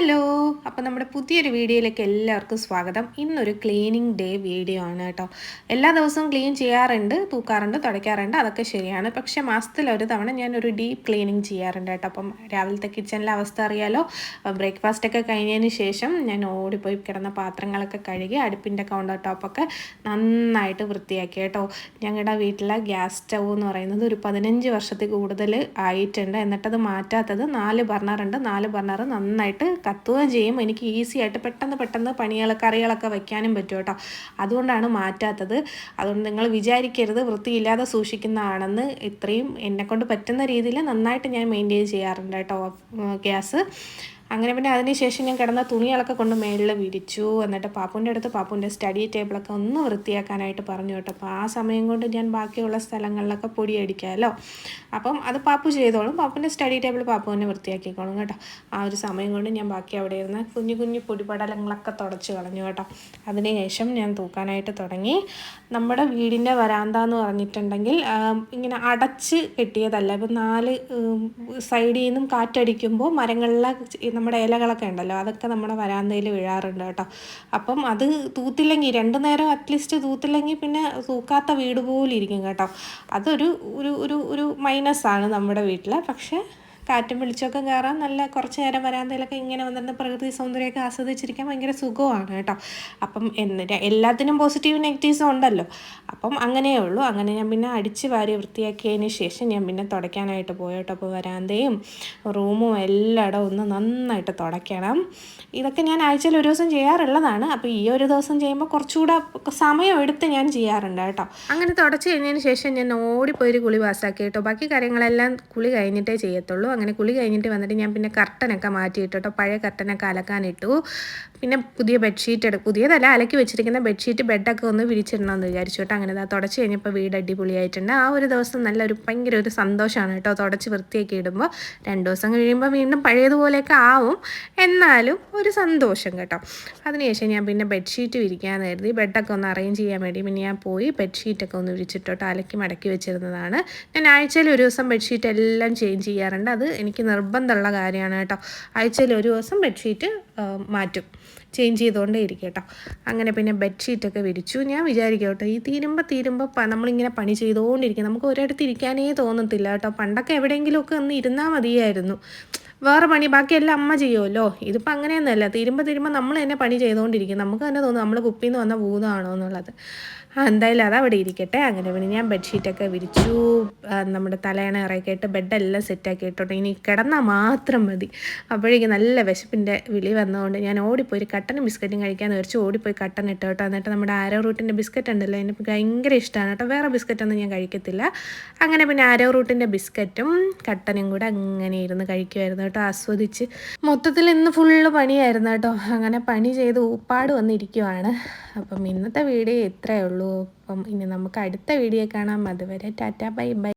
Hello. അപ്പോൾ നമ്മുടെ പുതിയൊരു വീഡിയോയിലേക്ക് എല്ലാവർക്കും സ്വാഗതം. ഇന്നൊരു ക്ലീനിങ് ഡേ വീഡിയോ ആണ് കേട്ടോ. എല്ലാ ദിവസവും ക്ലീൻ ചെയ്യാറുണ്ട് തൂക്കാറുണ്ട് തുടയ്ക്കാറുണ്ട് അതൊക്കെ ശരിയാണ്. പക്ഷേ മാസത്തിൽ ഒരു തവണ ഞാനൊരു ഡീപ്പ് ക്ലീനിങ് ചെയ്യാറുണ്ട് കേട്ടോ. അപ്പം രാവിലത്തെ കിച്ചണിലെ അവസ്ഥ അറിയാലോ. ബ്രേക്ക്ഫാസ്റ്റൊക്കെ കഴിഞ്ഞതിന് ശേഷം ഞാൻ ഓടിപ്പോയി കിടന്ന പാത്രങ്ങളൊക്കെ കഴുകി അടുപ്പിന്റെ കൗണ്ടർ ടോപ്പൊക്കെ നന്നായിട്ട് വൃത്തിയാക്കി കേട്ടോ. ഞങ്ങളുടെ വീട്ടിലെ ഗ്യാസ് സ്റ്റൗ എന്ന് പറയുന്നത് ഒരു പതിനഞ്ച് വർഷത്തിൽ കൂടുതൽ ആയിട്ടുണ്ട്. എന്നിട്ടത് മാറ്റാത്തത് നാല് ബർണറുണ്ട് നാല് ബർണർ നന്നായിട്ട് കത്തുകയും ചെയ്യും. എനിക്ക് ഈസി ആയിട്ട് പെട്ടെന്ന് പെട്ടെന്ന് പണികൾ കറികളൊക്കെ വയ്ക്കാനും പറ്റും കേട്ടോ. അതുകൊണ്ടാണ് മാറ്റാത്തത്. അതുകൊണ്ട് നിങ്ങൾ വിചാരിക്കരുത്. വൃത്തിയില്ലാതെ സൂക്ഷിക്കുന്നതാണെന്ന് ഇത്രയും എന്നെക്കൊണ്ട് പറ്റുന്ന രീതിയിൽ നന്നായിട്ട് ഞാൻ മെയിന്റെയിൻ ചെയ്യാറുണ്ട് കേട്ടോ ഗ്യാസ്. അങ്ങനെ പിന്നെ അതിനുശേഷം ഞാൻ കിടന്ന തുണികളൊക്കെ കൊണ്ട് മേളിൽ വിരിച്ചു. എന്നിട്ട് പാപ്പുന്റെ അടുത്ത് പാപ്പുന്റെ സ്റ്റഡി ടേബിളൊക്കെ ഒന്ന് വൃത്തിയാക്കാനായിട്ട് പറഞ്ഞു കേട്ടോ. അപ്പോൾ ആ സമയം കൊണ്ട് ഞാൻ ബാക്കിയുള്ള സ്ഥലങ്ങളിലൊക്കെ പൊടിയടിക്കാമല്ലോ അപ്പം അത് പാപ്പു ചെയ്തോളും. പാപ്പുന്റെ സ്റ്റഡി ടേബിൾ പാപ്പു തന്നെ വൃത്തിയാക്കിക്കോളും കേട്ടോ. ആ ഒരു സമയം കൊണ്ട് ഞാൻ ബാക്കി അവിടെ ഇരുന്ന് കുഞ്ഞു കുഞ്ഞു പൊടിപടലങ്ങളൊക്കെ തുടച്ച് കളഞ്ഞു കേട്ടോ. അതിനുശേഷം ഞാൻ തൂക്കാനായിട്ട് തുടങ്ങി. നമ്മുടെ വീടിന്റെ വരാന്ത എന്ന് പറഞ്ഞിട്ടുണ്ടെങ്കിൽ ഇങ്ങനെ അടച്ച് കെട്ടിയതല്ല. ഇപ്പം നാല് സൈഡിൽ നിന്നും കാറ്റടിക്കുമ്പോൾ മരങ്ങളിലെ നമ്മുടെ ഇലകളൊക്കെ ഉണ്ടല്ലോ അതൊക്കെ നമ്മുടെ വരാന്തയിൽ വീഴാറുണ്ട് കേട്ടോ. അപ്പം അത് തൂത്തില്ലെങ്കിൽ രണ്ട് നേരം അറ്റ്ലീസ്റ്റ് തൂത്തില്ലെങ്കിൽ പിന്നെ തൂക്കാത്ത വീട് പോലെ ഇരിക്കും കേട്ടോ. അതൊരു ഒരു ഒരു ഒരു മൈനസാണ് നമ്മുടെ വീട്ടിൽ പക്ഷേ കാറ്റും വെളിച്ചമൊക്കെ കയറാൻ നല്ല കുറച്ച് നേരം വരാന്തയിലൊക്കെ ഇങ്ങനെ വന്നിരുന്ന പ്രകൃതി സൗന്ദര്യമൊക്കെ ആസ്വദിച്ചിരിക്കാൻ ഭയങ്കര സുഖമാണ് കേട്ടോ. അപ്പം എന്നിട്ട് എല്ലാത്തിനും പോസിറ്റീവ് നെഗറ്റീവ്സും ഉണ്ടല്ലോ. അപ്പം അങ്ങനെയേ ഉള്ളൂ. അങ്ങനെ ഞാൻ പിന്നെ അടിച്ച് വാരി വൃത്തിയാക്കിയതിന് ശേഷം ഞാൻ പിന്നെ തുടയ്ക്കാനായിട്ട് പോയോട്ടോ അപ്പോൾ വരാന്തയും റൂമും എല്ലായിടവും ഒന്ന് നന്നായിട്ട് തുടയ്ക്കണം. ഇതൊക്കെ ഞാൻ ആഴ്ചയിൽ ഒരു ദിവസം ചെയ്യാറുള്ളതാണ്. അപ്പോൾ ഈ ഒരു ദിവസം ചെയ്യുമ്പോൾ കുറച്ചുകൂടെ സമയം എടുത്ത് ഞാൻ ചെയ്യാറുണ്ട് കേട്ടോ. അങ്ങനെ തുടച്ച് കഴിഞ്ഞതിന് ശേഷം ഞാൻ ഓടിപ്പോയി ഒരു കുളി പാസ്സാക്കി കേട്ടോ. ബാക്കി കാര്യങ്ങളെല്ലാം കുളി കഴിഞ്ഞിട്ടേ ചെയ്യത്തുള്ളൂ. അങ്ങനെ കുളി കഴിഞ്ഞിട്ട് വന്നിട്ട് ഞാൻ പിന്നെ കർട്ടനൊക്കെ മാറ്റിയിട്ടു കേട്ടോ പഴയ കർട്ടനൊക്കെ അലക്കാനിട്ടു. പിന്നെ പുതിയ ബെഡ്ഷീറ്റ് എടുക്കും പുതിയതല്ല അലക്കി വെച്ചിരിക്കുന്ന ബെഡ്ഷീറ്റ് ബെഡൊക്കെ ഒന്ന് വിരിച്ചിടണമെന്ന് വിചാരിച്ചു കേട്ടോ അങ്ങനെ തുടച്ച് കഴിഞ്ഞപ്പോൾ വീട് അടിപൊളിയായിട്ടുണ്ട്. ആ ഒരു ദിവസം നല്ലൊരു ഭയങ്കര ഒരു സന്തോഷമാണ് കേട്ടോ. തുടച്ച് വൃത്തിയൊക്കെ ഇടുമ്പോൾ രണ്ട് ദിവസം കഴിയുമ്പോൾ വീണ്ടും പഴയതുപോലെയൊക്കെ ആവും. എന്നാലും ഒരു സന്തോഷം കേട്ടോ. അതിനുശേഷം ഞാൻ പിന്നെ ബെഡ്ഷീറ്റ് വിരിക്കാമെന്ന് കരുതി ബെഡൊക്കെ ഒന്ന് അറേഞ്ച് ചെയ്യാൻ വേണ്ടി പിന്നെ ഞാൻ പോയി ബെഡ്ഷീറ്റൊക്കെ ഒന്ന് വിരിച്ചിട്ടോട്ടോ അലക്കി മടക്കി വെച്ചിരുന്നതാണ്. ഞാൻ ആഴ്ചയിൽ ഒരു ദിവസം ബെഡ്ഷീറ്റ് എല്ലാം ചേഞ്ച് ചെയ്യാറുണ്ട്. അത് എനിക്ക് നിർബന്ധമുള്ള കാര്യമാണ് കേട്ടോ. ആഴ്ചയിൽ ഒരു ദിവസം ബെഡ്ഷീറ്റ് മാറ്റും. ചേഞ്ച് ചെയ്തുകൊണ്ടേ ഇരിക്കും കേട്ടോ. അങ്ങനെ പിന്നെ ബെഡ്ഷീറ്റൊക്കെ വിരിച്ചു. ഞാൻ വിചാരിക്കും കേട്ടോ ഈ തീരുമ്പോൾ തീരുമ്പോൾ നമ്മളിങ്ങനെ പണി ചെയ്തുകൊണ്ടിരിക്കും നമുക്ക് ഒരിടത്ത് ഇരിക്കാനേ തോന്നത്തില്ല കേട്ടോ. പണ്ടൊക്കെ എവിടെയെങ്കിലുമൊക്കെ ഒന്ന് ഇരുന്നാൽ മതിയായിരുന്നു. വേറെ പണി ബാക്കിയെല്ലാം അമ്മ ചെയ്യുമല്ലോ. ഇതിപ്പോൾ അങ്ങനെയൊന്നുമല്ല. തീരുമ്പോൾ തീരുമ്പോൾ നമ്മൾ തന്നെ പണി ചെയ്തുകൊണ്ടിരിക്കും. നമുക്ക് തന്നെ തോന്നും നമ്മൾ കുപ്പിയിൽ നിന്ന് വന്ന ഭൂതമാണോ എന്നുള്ളത്. എന്തായാലും അത് അവിടെ ഇരിക്കട്ടെ. അങ്ങനെ പിന്നെ ഞാൻ ബെഡ്ഷീറ്റൊക്കെ വിരിച്ചു. നമ്മുടെ തലയണ ഇറക്കിയിട്ട് ബെഡെല്ലാം സെറ്റാക്കി ഇട്ടോട്ടെ ഇനി കിടന്നാൽ മാത്രം മതി. അപ്പോഴേക്കും നല്ല വിശപ്പിന്റെ വിളി വന്നതുകൊണ്ട് ഞാൻ ഓടിപ്പോയി ഒരു കട്ടനും ബിസ്ക്കറ്റും കഴിക്കാമെന്ന് വിചാരിച്ചു ഓടിപ്പോയി കട്ടൻ ഇട്ടോ കേട്ടോ. എന്നിട്ട് നമ്മുടെ ആരോ റൂട്ടിന്റെ ബിസ്ക്കറ്റ് ഉണ്ടല്ലോ എനിക്ക് ഭയങ്കര ഇഷ്ടമാണ് കേട്ടോ. വേറെ ബിസ്ക്കറ്റൊന്നും ഞാൻ കഴിക്കത്തില്ല. അങ്ങനെ പിന്നെ ആരോ റൂട്ടിന്റെ ബിസ്ക്കറ്റും കട്ടനും കൂടെ അങ്ങനെ ഇരുന്ന് കഴിക്കുമായിരുന്നു കേട്ടോ. ആസ്വദിച്ച് മൊത്തത്തിൽ ഇന്ന് ഫുള്ള് പണിയായിരുന്നു കേട്ടോ. അങ്ങനെ പണി ചെയ്ത് ഊപ്പാട് വന്നിരിക്കുവാണ്. അപ്പം ഇന്നത്തെ വീഡിയോ ഇത്രയേ ഉള്ളൂ അപ്പം ഇനി നമുക്ക് അടുത്ത വീഡിയോ കാണാം. അതുവരെ ടാറ്റ ബൈ ബൈ.